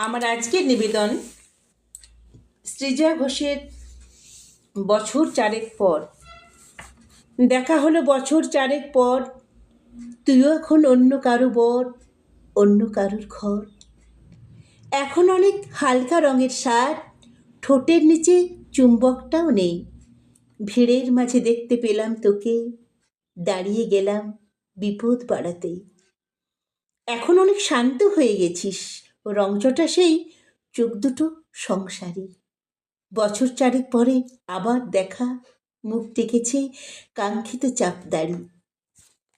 আমার আজকের নিবেদন সৃজা ঘোষের বছর চারেক পর। দেখা হলো বছর চারেক পর। তুইও এখন অন্য কারও বর, অন্য কারোর ঘর। এখন অনেক হালকা রঙের শার্ট ঠোঁটের নিচে চুম্বকটাও নেই। ভিড়ের মাঝে দেখতে পেলাম তোকে, দাঁড়িয়ে গেলাম বিপদ বাড়াতেই এখন অনেক শান্ত হয়ে গেছিস। রংচটা সেই চোখ দুটো সংসারী। বছর চারেক পরে আবার দেখা, মুখ ডেকেছে কাঙ্ক্ষিত চাপদাড়ি।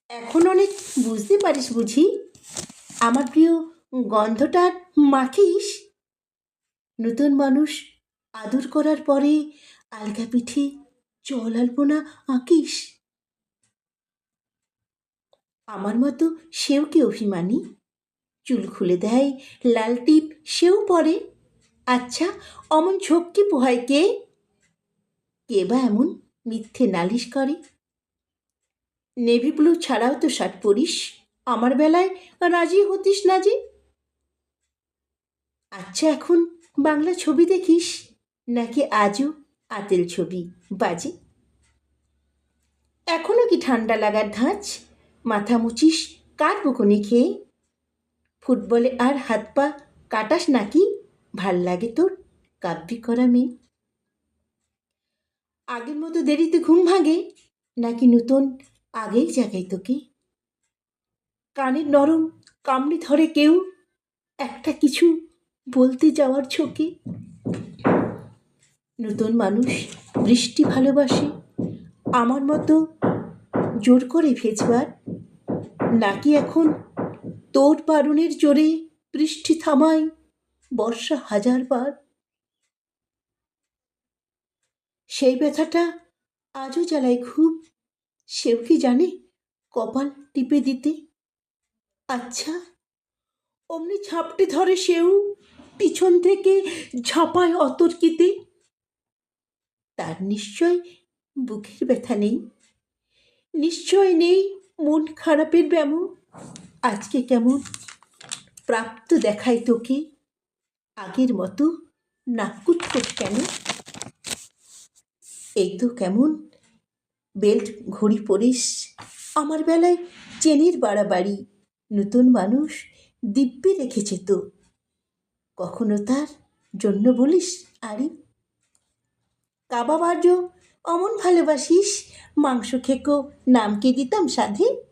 এখন অনেক বুঝতে পারিস বুঝি? আমার প্রিয় গন্ধটা মাখিস? নতুন মানুষ আদর করার পরে আলগা পিঠে জল আলপনা আঁকিস। আমার মতো সেও কি অভিমানী? চুল খুলে দেয়, লাল টিপ, সেও পরে। আচ্ছা অমন ঝক্কি পোহায় কে? কে বা এমন মিথ্যে নালিশ করে? নেভি ব্লু ছাড়াও তো শার্ট পরিস, আমার বেলায় রাজি হতিস না যে? আচ্ছা এখন বাংলা ছবি দেখিস, নাকি আজও আতেল ছবি বাজে? এখনও কি ঠান্ডা লাগার ধাঁচ? মাথা মুচিস কার বকুনি খেয়ে? ফুটবলে আর হাত পা কাটাস নাকি? ভালো লাগে তোর? কাব্যি করা মেয়ে। আগের মতো দেরিতে ঘুম ভাঙে? নাকি নতুন আগেই জাগাই তোকে? কানের নরম কামড়ে ধরে কেউ? একটা কিছু বলতে যাওয়ার ছোকে নতুন মানুষ বৃষ্টি ভালোবাসে? আমার মতো জোর করে ভেজবার? নাকি এখন তোর বারণের জোরে বৃষ্টি থামায়, বর্ষা হাজারবার সেই ব্যথাটা আজও জ্বালায় খুব, সেও কি জানে কপাল টিপে দিতে। আচ্ছা অমনি ঝাপটে ধরে সেও পিছন থেকে ঝাঁপায় অতর্কিতে। তার নিশ্চয় বুকের ব্যথা নেই, নিশ্চয় নেই মন খারাপের ব্যামো। আজকে কেমন? প্রাপ্ত দেখায় তোকে আগের মতো নাকুৎকোট কেন? এই তো কেমন? বেল্ট ঘড়ি পরিস। আমার বেলায় চেনের বাড়াবাড়ি। নতুন মানুষ দিব্যি রেখেছে তো। কখনো তার জন্য বলিস আরে? কাবা বার্য অমন ভালোবাসিস। মাংস খেকো, নামকে দিতাম সাধে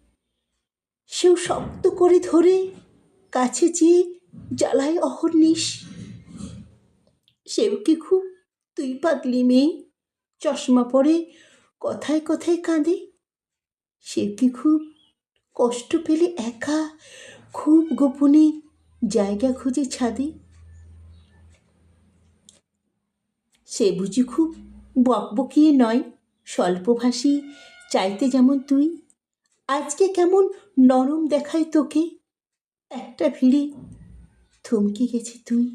সেও শক্ত করে ধরে কাছে চেয়ে জ্বালায় অহর্নিশ সেও কি খুব তুই পাতলি মেয়ে? চশমা পরে কথায় কথায় কাঁদে। সে কি খুব কষ্ট পেলে একা খুব গোপনে জায়গা খুঁজে ছাদে? সে বুঝি খুব বকবকিয়ে নয়, স্বল্পভাষী, চাইতে যেমন তুই। আজকে কেমন নরম দেখায় তোকে? একটা ভিড়ে থমকে গেছে তুই।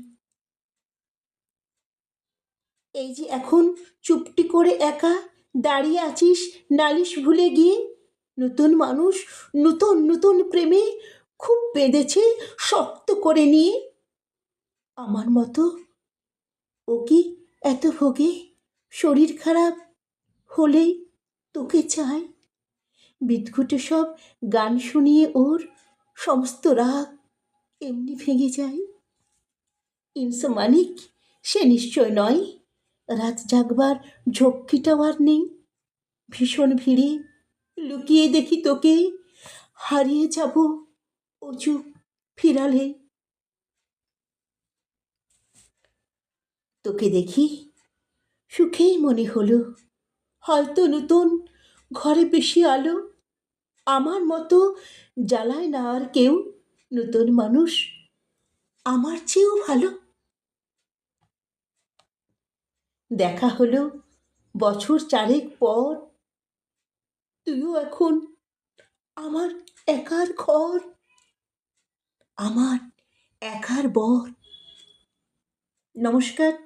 এই যে এখন চুপটি করে একা দাঁড়িয়ে আছিস নালিশ ভুলে গিয়ে? নতুন মানুষ, নতুন নতুন প্রেমে খুব বেঁধেছে শক্ত করে নিয়ে। আমার মতো ও কি এত ভোগে? শরীর খারাপ হলেই তোকে চায় বিদঘুটে সব গান শুনিয়ে ওর সমস্ত রাগ এমনি ভেঙে যায়। ইনসমানিক সে নিশ্চয় নয়। রাত জাগবার ঝক্কিটাও আর নেই। ভীষণ ভিড়ে লুকিয়ে দেখি তোকে। হারিয়ে যাব অজু ফিরালে। তোকে দেখি, সুখেই মনে হলো। হয়তো নতুন ঘরে বেশি আলো? আমার মতো জ্বালায় না আর কেউ নতুন মানুষ? আমার চেয়েও ভালো। দেখা হলো বছর চারেক পর। তুইও এখন আমার একার ঘর। আমার একার বর। নমস্কার।